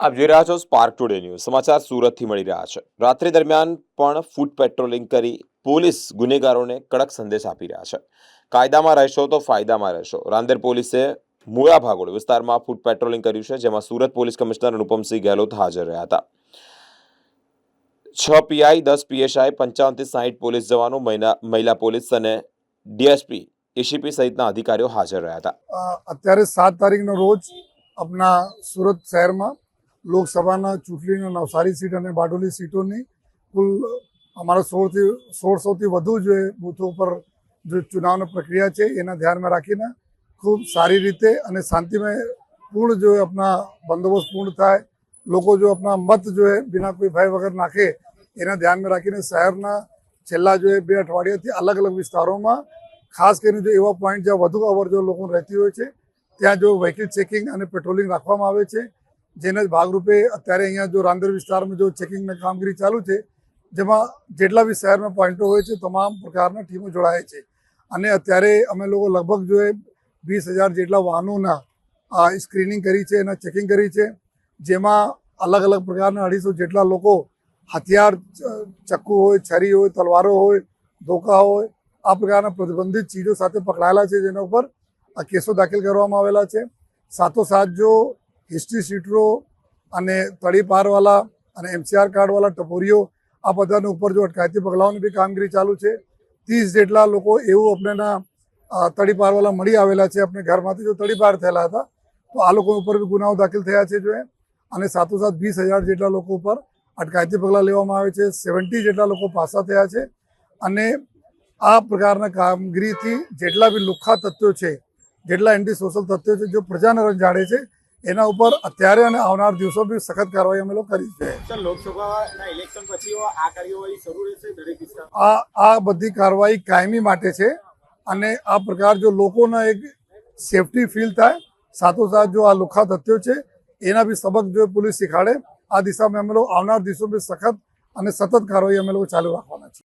આપ જોઈ રહ્યા છો સ્પાર્ક ટુડે ન્યૂઝ સમાચાર સુરતથી મળી રહ્યા છે. રાત્રિ દરમિયાન પણ ફૂટ પેટ્રોલિંગ કરી પોલીસ ગુનેગારોને કડક સંદેશ આપી રહ્યા છે. કાયદામાં રહેશો તો ફાયદામાં રહેશો. રાંદેર પોલીસે મુળા ભાગોળ વિસ્તારમાં ફૂટ પેટ્રોલિંગ કર્યું છે, જેમાં સુરત પોલીસ કમિશનર અનુપમસિંહ ગેહલોત હાજર રહ્યા હતા. છ પીઆઈ, દસ પીએસઆઈ, પંચાવનથી સાહીઠ પોલીસ જવાનો, મહિલા મહિલા પોલીસ અને ડીએસપી, એસીપી સહિતના અધિકારીઓ હાજર રહ્યા હતા. અત્યારે સાત તારીખનો રોજ આપણા સુરત શહેરમાં લોકસભાના ચૂંટણીના નવસારી સીટ અને બારડોલી સીટોની કુલ અમારા સોળથી, સોળસોથી વધુ જે બૂથો પર જે ચુનાવની પ્રક્રિયા છે, એના ધ્યાનમાં રાખીને ખૂબ સારી રીતે અને શાંતિમય પૂર્ણ જો આપણા બંદોબસ્ત પૂર્ણ થાય, લોકો જો આપણા મત જો એ બિના કોઈ ભય વગર નાખે, એના ધ્યાનમાં રાખીને શહેરના છેલ્લા જો બે અઠવાડિયાથી અલગ અલગ વિસ્તારોમાં, ખાસ કરીને જો એવા પોઈન્ટ જ્યાં વધુ અવર જો લોકો રહેતી હોય છે, ત્યાં જો વ્હીકલ ચેકિંગ અને પેટ્રોલિંગ રાખવામાં આવે છે જેના ભાગરૂપે અત્યારે અહીંયા જો રાંદેર વિસ્તારમાં જો ચેકિંગની કામગીરી ચાલુ છે, જેમાં જેટલા બી શહેરમાં પોઈન્ટો હોય છે, તમામ પ્રકારના ટીમો જોડાય છે. અને અત્યારે અમે લોકો લગભગ જો એ વીસ હજાર જેટલા વાહનોના સ્ક્રીનિંગ કરી છે, એના ચેકિંગ કરી છે, જેમાં અલગ અલગ પ્રકારના અઢીસો જેટલા લોકો હથિયાર ચક્કુ હોય, છરી હોય, તલવારો હોય, ધોકા હોય, આ પ્રકારના પ્રતિબંધિત ચીજો સાથે પકડાયેલા છે, જેના ઉપર આ કેસો દાખલ કરવામાં આવેલા છે. સાથોસાથ જો હિસ્ટ્રી શીટરો અને તળી પારવાલા અને એમસીઆર કાર્ડવાળા ટપોરીઓ, આ બધાને ઉપર જો અટકાયતી પગલાઓની બી કામગીરી ચાલુ છે. ત્રીસ જેટલા લોકો એવું આપણેના તળી પારવાળા મળી આવેલા છે આપણે ઘરમાંથી જો તળી પાર થયેલા હતા, તો આ લોકો ઉપર બી ગુનાઓ દાખલ થયા છે જો અને સાથોસાથ વીસ હજાર જેટલા લોકો ઉપર અટકાયતી પગલાં લેવામાં આવે છે. સેવન્ટી જેટલા લોકો પાસા થયા છે. અને આ પ્રકારના કામગીરીથી જેટલા બી લુખ્ખા તત્વો છે, જેટલા એન્ટી સોશિયલ તત્વો છે, જો પ્રજાને જાણે છે એના ઉપર અત્યારે અને આવનાર દિવસો બી સખત કાર્યવાહી અમે લોકો કરી છે. લોકસભાના ઇલેક્શન પછી આ કાર્યવાહી શરૂ રહેશે દરેક આ આ બધી કાર્યવાહી કાયમી માટે છે અને આ પ્રકાર જો લોકોના એક સેફટી ફીલ થાય સાથોસાથ જો આ લુખા તથ્યો છે એના બી સબક જો પોલીસ શીખાડે આ દિશામાં અમે લોકો આવનાર દિવસો બી સખત અને સતત કાર્યવાહી અમે લોકો ચાલુ રાખવાના છે